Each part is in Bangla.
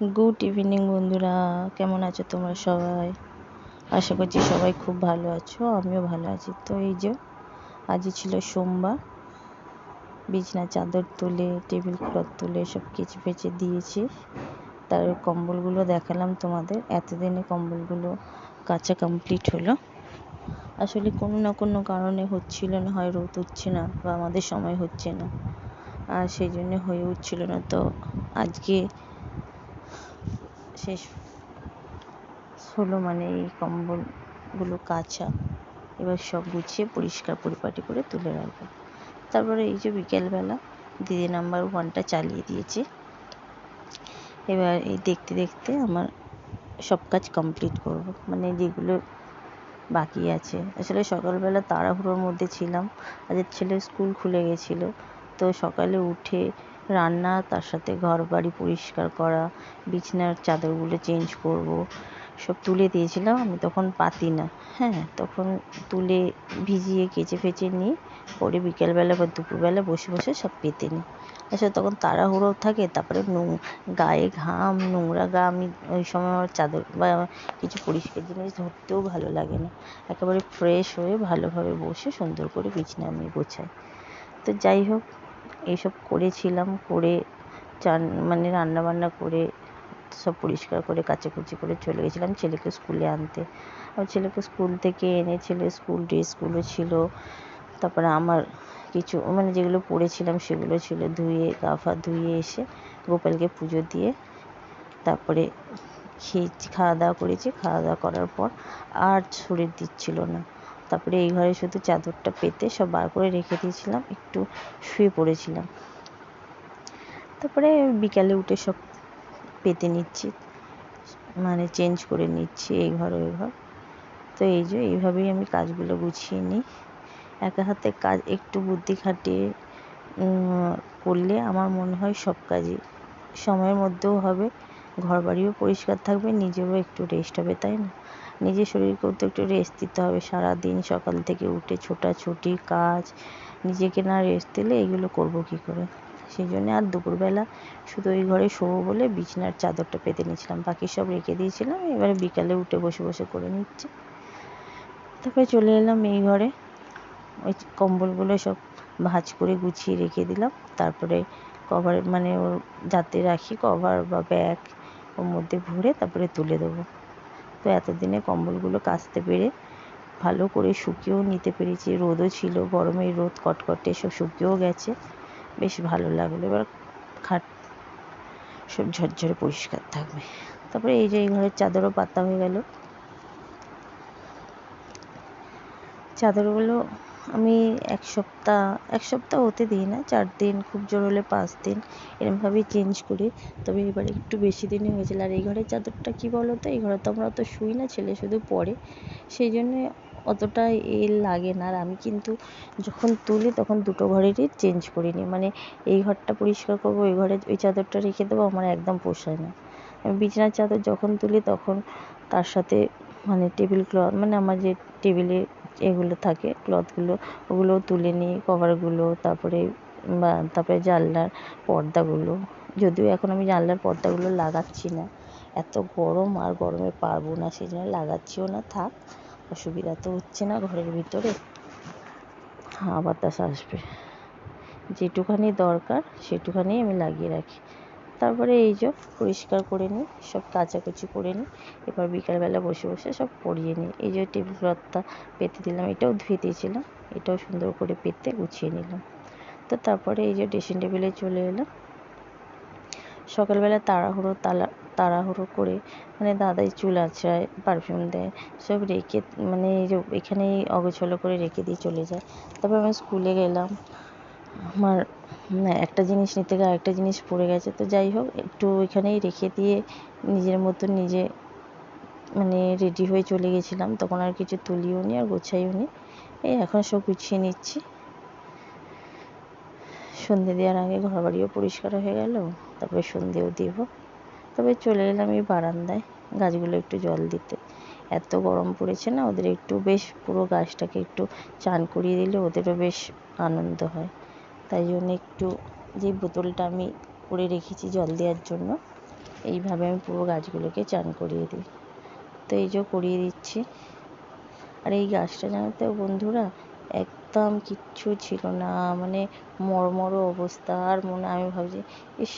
গুড ইভিনিং বন্ধুরা। কেমন আছো তোমরা সবাই? আশা করছি সবাই খুব ভালো আছো, আমিও ভালো আছি। তো এই যে আজই ছিল সোমবার। বিছনা, চাদর তুলে টেবিল ক্লথ তুলে সব কিছু ফেঁচে দিয়েছি। তার কম্বলগুলো দেখালাম তোমাদের। এতদিনে কম্বলগুলো কাঁচা কমপ্লিট হলো। আসলে কোনো না কোনো কারণে হচ্ছিল না, হয় রোদ উঠছে না বা আমাদের সময় হচ্ছে না। আর সেই জন্য হয়ে উঠছিল না। তো আজকে শেষ হলো মানে এই কম্বলগুলো কাঁচা। এবার সব গুছিয়ে পরিষ্কার পরিপাটি করে তুলে রাখব। তারপরে এই যে বিকেলবেলা দিদি নাম্বার ওয়ানটা চালিয়ে দিয়েছি। এবার এই দেখতে দেখতে আমার সব কাজ কমপ্লিট করব। মানে যেগুলো বাকি আছে। আসলে সকালবেলা তাড়াহুড়োর মধ্যে ছিলাম। আজের ছেলে স্কুল খুলে গেছিল। তো সকালে উঠে রান্না, তার সাথে ঘর বাড়ি পরিষ্কার করা, বিছানার চাদরগুলো চেঞ্জ করব, সব তুলে দিয়েছিলাম, আমি তখন পাতি না। হ্যাঁ তখন তুলে ভিজিয়ে কেচে ফেচে নিই পরে বিকেলবেলা বা দুপুরবেলা বসে বসে সব পেতে নিই। আসলে তখন তাড়াহুড়ো থাকে, তারপরে নোং, গায়ে ঘাম, নোংরা গা, আমি ওই সময় আমার চাদর বা কিছু পরিষ্কার জিনিস ধরতেও ভালো লাগে না। একেবারে ফ্রেশ হয়ে ভালোভাবে বসে সুন্দর করে বিছানা আমি গোছাই। তো যাই হোক এইসব করেছিলাম, করে চান মানে রান্না বান্না করে সব পরিষ্কার করে কাচাকুচি করে চলে গেছিলাম ছেলেকে স্কুলে আনতে। আর ছেলেকে স্কুল থেকে এনে ছেলে স্কুল ড্রেসগুলো ছিল, তারপরে আমার কিছু মানে যেগুলো পড়েছিলাম সেগুলো ছিল ধুয়ে, গা ফা ধুয়ে এসে গোপালকে পুজো দিয়ে তারপরে খেয়েছি খাওয়া দাওয়া করেছি। খাওয়া দাওয়া করার পর আর শরীর দিচ্ছিল না। তারপরে এই ঘরে শুধু চাদরটা পেতে সব বার করে রেখে দিয়েছিলাম, একটু শুয়ে পড়েছিলাম। তারপরে বিকালে উঠে সব পেতে নিচ্ছি মানে চেঞ্জ করে নিচ্ছি এই ঘর, ওই ঘর। তো এই যে এইভাবেই আমি কাজগুলো গুছিয়ে নিই। একা হাতে কাজ, একটু বুদ্ধি খাটিয়ে করলে আমার মনে হয় সব কাজই সময়ের মধ্যেও হবে। ঘর বাড়িও পরিষ্কার থাকবে, নিজেরও একটু রেস্ট হবে, তাই না? নিজের শরীরকেও তো একটু রেস্ট দিতে হবে। সারাদিন সকাল থেকে উঠে ছোটাছুটি, কাজ, নিজেকে না রেস্ট দিলে এগুলো করব কী করে? সেই জন্যে আর দুপুরবেলা শুধু ওই ঘরে শোবো বলে বিছনার চাদরটা পেতে নিয়েছিলাম। বাকি সব রেখে দিয়েছিলাম, এবারে বিকালে উঠে বসে বসে করে নিচ্ছি। তারপরে চলে এলাম এই ঘরে। ওই কম্বলগুলো সব ভাঁজ করে গুছিয়ে রেখে দিলাম। তারপরে কভার মানে যাতে রাখি কভার বা ব্যাগ ওর মধ্যে ভরে তারপরে তুলে দেবো। তো এতদিনে কম্বলগুলো কাচতে পেরে ভালো করে শুকিয়েও নিতে পেরেছি। রোদও ছিল, গরমের রোদ কটকটে সব শুকিয়েও গেছে। বেশ ভালো লাগল। এবার খাট সব ঝরঝরে পরিষ্কার থাকবে। তারপরে এই যে এই ঘরের চাদরও পাতা হয়ে গেল। চাদরগুলো আমি এক সপ্তাহ এক সপ্তাহ হতে দিই না, চার দিন, খুব জোর হলে পাঁচ দিন, এরমভাবেই চেঞ্জ করি। তবে এবারে একটু বেশি দিনই হয়েছিল আর এই ঘরের চাদরটা কী বলো তো এই ঘরে তো আমরা অত শুই না, ছেলে শুধু পড়ে। সেই জন্যে অতটা এ লাগে না। আর আমি কিন্তু যখন তুলি তখন দুটো ঘরেরই চেঞ্জ করি নিই মানে এই ঘরটা পরিষ্কার করব, ওই ঘরে ওই চাদরটা রেখে দেবো, আমার একদম পোষায় না। আমি বিছানার চাদর যখন তুলি তখন তার সাথে মানে টেবিল ক্লথ মানে আমার যে টেবিলে এগুলো থাকে ক্লথগুলো ওগুলোও তুলে নিই কভারগুলো তারপরে বা তারপরে জানলার পর্দাগুলো। যদিও এখন আমি জানলার পর্দাগুলো লাগাচ্ছি না। এত গরম আর গরমে পারব না সেই জন্য লাগাচ্ছিও না, থাক, অসুবিধা তো হচ্ছে না ঘরের ভিতরে। হাওয়া বাতাস আসবে। যেটুখানি দরকার সেটুখানি আমি লাগিয়ে রাখি। তারপরে এই যে পরিষ্কার করে নিই, সব কাচাকুচি করে নিই এবার বিকালবেলা বসে বসে সব পরিয়ে নিই। এই যে টেবিল ক্লথটা পেতে দিলাম, এটাও ধুয়ে দিয়েছিলাম, এটাও সুন্দর করে পেতে গুছিয়ে নিলাম। তো তারপরে এই যে ড্রেসিং টেবিলে চলে এলাম। সকালবেলা তাড়াহুড়ো তালা, তাড়াহুড়ো করে মানে দাদাই চুল আঁচড়ায় পারফিউম দেয়, সব রেখে মানে এই যে এখানেই অগোছলো করে রেখে দিয়ে চলে যায়। তারপর আমি স্কুলে গেলাম, আমার একটা জিনিস নিতে গিয়ে আরেকটা জিনিস পড়ে গেছে, তো যাই হোক, একটু ওইখানেই রেখে দিয়ে নিজের মতো নিজে মানে রেডি হয়ে চলে গেছিলাম, তখন আর কিছু তুলিও নি আর গোছাইও নি। এই এখন সব গুছিয়ে নিচ্ছি। সন্ধে দেওয়ার আগে ঘর বাড়িও পরিষ্কার হয়ে গেল, তারপরে সন্ধেও দেব। তবে চলে এলাম এই বারান্দায়, গাছগুলো একটু জল দিতে। এত গরম পড়েছে না, ওদের একটু বেশ পুরো গাছটাকে একটু চান করিয়ে দিলে ওদেরও বেশ আনন্দ হয়। তাই জন্য একটু যে বোতলটা আমি করে রেখেছি জল দেওয়ার জন্য, এইভাবে আমি পুরো গাছগুলোকে চান করিয়ে দিই। তো এই যে করিয়ে দিচ্ছি। আর এই গাছটা জানো তো বন্ধুরা একদম কিচ্ছু ছিল না। মানে মরমর অবস্থা। আর মনে, আমি ভাবছি, ইস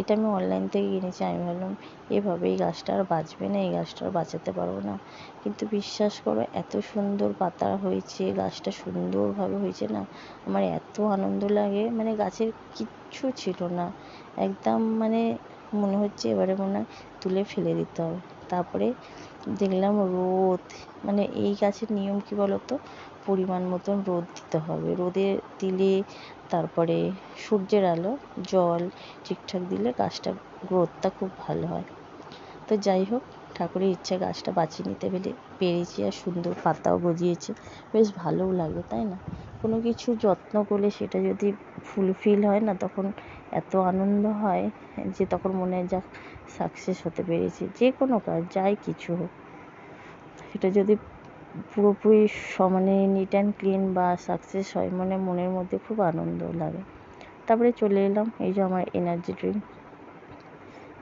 এটা আমি অনলাইন থেকে কিনেছি। আমি ভাবলাম এভাবে এই গাছটা আর বাঁচবে না, এই গাছটা আর বাঁচাতে পারব না। কিন্তু বিশ্বাস করো, এত সুন্দর পাতা হয়েছে, গাছটা সুন্দরভাবে হয়েছে না। আমার এত আনন্দ লাগে। মানে গাছের কিচ্ছু ছিল না। একদম মানে মনে হচ্ছে এবারে মনে হয় তুলে ফেলে দিতে হবে। তারপরে দেখলাম রোদ। মানে এই গাছের নিয়ম কি বলতো? পরিমাণ মতন রোদ দিতে হবে। রোদে দিলে তারপরে সূর্যের আলো, জল ঠিকঠাক দিলে গাছটা গ্রোথটা খুব ভালো হয়। তো যাই হোক, ঠাকুরের ইচ্ছা গাছটা বাঁচিয়ে নিতে পেরে, পেরেছি আর সুন্দর পাতাও গজিয়েছে। বেশ ভালোও লাগে, তাই না? কোনো কিছু যত্ন করলে সেটা যদি ফুলফিল হয় না, তখন এত আনন্দ হয় যে তখন মনে হয়, যাক সাকসেস হতে পেরেছি। যে কোনো কাজ, যাই কিছু হোক। সেটা যদি পুরোপুরি মানে নিট অ্যান্ড ক্লিন বা সাকসেস হয় মানে মনের মধ্যে খুব আনন্দ লাগে। তারপরে চলে এলাম, এই যে আমার এনার্জি ড্রিঙ্ক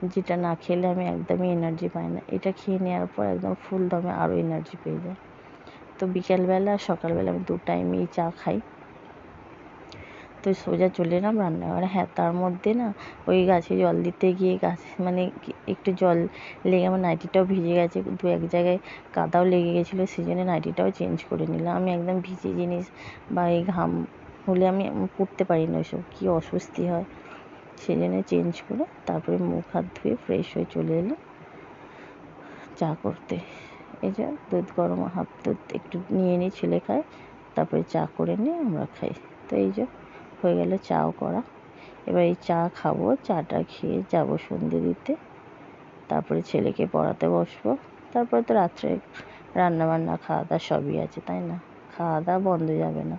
যেটা না খেলে আমি একদমই এনার্জি পাই না। এটা খেয়ে নেওয়ার পর একদম ফুল দমে আরও এনার্জি পেয়ে যায় তো বিকেলবেলা আর সকালবেলা আমি দু টাইমেই চা খাই। তো সোজা চলে এলাম রান্নাঘরে। হ্যাঁ তার মধ্যে না ওই গাছে জল দিতে গিয়ে গাছ মানে একটু জল লেগে আমার নাইটিটাও ভিজে গেছে, দু এক জায়গায় কাদাও লেগে গেছিল সেই জন্য নাইটিটাও চেঞ্জ করে নিলাম। আমি একদম ভিজে জিনিস বা এই ঘাম হলে আমি পরতে পারি না ওইসব কী অস্বস্তি হয়। সেই জন্য চেঞ্জ করে তারপরে মুখ হাত ধুয়ে ফ্রেশ হয়ে চলে এলাম চা করতে। এই যে দুধ, গরম হাফ দুধ একটু নিয়ে নিই ছেলে খায়, তারপরে চা করে নিয়ে আমরা খাই। তো এই যে হয়ে গেল চাও করা। এবার এই চা খাব, চাটা খেয়ে যাব সন্ধে দিতে। তারপরে ছেলেকে পড়াতে বসবো। তারপরে তো রাত্রে রান্না বান্না খাওয়া দাওয়া সবই আছে, তাই না? খাওয়া দাওয়া বন্ধ যাবে না।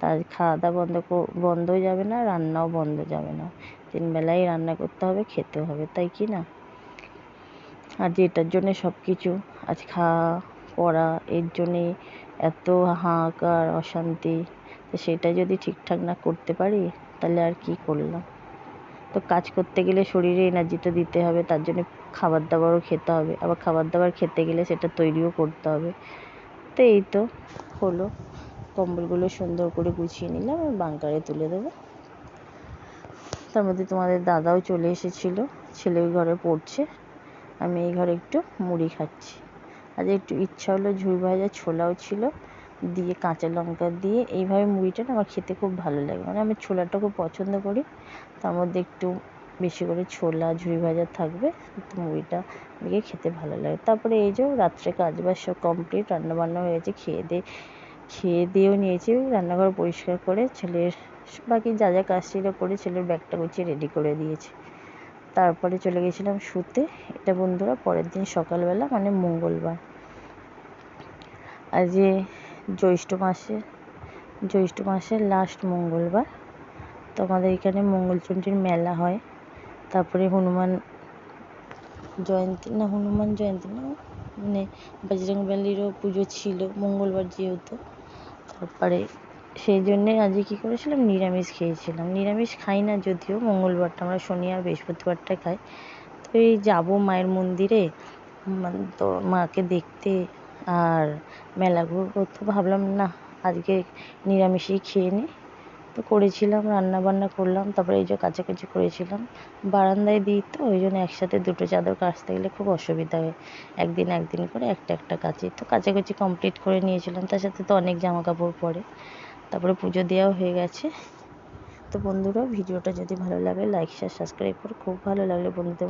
তার খাওয়া দাওয়া বন্ধ বন্ধও যাবে না, রান্নাও বন্ধ যাবে না। তিন বেলাই রান্না করতে হবে খেতে হবে, তাই কি না? আর যেটার জন্যে সব কিছু আজ খাওয়া পড়া এর জন্যে এত হাহাকার, অশান্তি তো সেটা যদি ঠিকঠাক না করতে পারি, তাহলে আর কি করলাম? তো কাজ করতে গেলে শরীরে এনার্জি তো দিতে হবে, তার জন্য খাবার দাবারও খেতে হবে। আবার খাবার দাবার খেতে গেলে সেটা তৈরিও করতে হবে। তো এই তো হলো। কম্বলগুলো সুন্দর করে গুছিয়ে নিলাম, আর বাঙ্কারে তুলে দেবো। তার মধ্যে তোমাদের দাদাও চলে এসেছিল ছেলে ওই ঘরে পড়ছে। আমি এই ঘরে একটু মুড়ি খাচ্ছি। আজ একটু ইচ্ছা হলো ঝুড়ি ভাজা ছোলাও ছিল দিয়ে কাঁচা লঙ্কা দিয়ে এইভাবে মুড়িটা না আমার খেতে খুব ভালো লাগে। মানে আমি ছোলাটা খুব পছন্দ করি। তার মধ্যে একটু বেশি করে ছোলা ঝুড়ি ভাজা থাকবে। তো মুড়িটা দিয়ে খেতে ভালো লাগে। তারপরে এই যে রাত্রে কাজ বাজ সব কমপ্লিট রান্নাবান্না হয়ে গেছে খেয়ে দিয়ে খেয়ে দিয়েও নিয়েছি। রান্নাঘর পরিষ্কার করে ছেলের বাকি যা যা কাজ ছিল করে ছেলের ব্যাগটা গুছিয়ে রেডি করে দিয়েছি। তারপরে চলে গেছিলাম শুতে। এটা বন্ধুরা পরের দিন সকালবেলা মানে মঙ্গলবার। আজ যে জ্যৈষ্ঠ মাসে, জ্যৈষ্ঠ মাসের লাস্ট মঙ্গলবার। তো আমাদের এখানে মঙ্গলচণ্ডীর মেলা হয়। তারপরে হনুমান জয়ন্তী, না হনুমান জয়ন্তী না মানে বজরংবলীরও পুজো ছিল মঙ্গলবার যেহেতু। তারপরে সেই জন্যে আজকে কী করেছিলাম? নিরামিষ খেয়েছিলাম। নিরামিষ খাই না যদিও, মঙ্গলবারটা আমরা শনি আর বৃহস্পতিবারটা খাই। তো এই যাব মায়ের মন্দিরে মানে তো মাকে দেখতে আর মেলা তো ভাবলাম, না, আজকে নিরামিষই খেয়ে নিই তো করেছিলাম রান্না বান্না করলাম, তারপরে এই যে কাচাকুচি করেছিলাম। বারান্দায় দিই তো, ওই জন্য একসাথে দুটো চাদর কাচতে গেলে খুব অসুবিধা হয়। একদিন একদিন করে একটা একটা কাচি। তো কাচাকুচি কমপ্লিট করে নিয়েছিলাম, তার সাথে তো অনেক জামা কাপড় পরে। তারপরে পুজো দেওয়াও হয়ে গেছে। তো বন্ধুরা, ভিডিওটা যদি ভালো লাগে লাইক শেয়ার সাবস্ক্রাইব করো। খুব ভালো লাগলে বন্ধুদের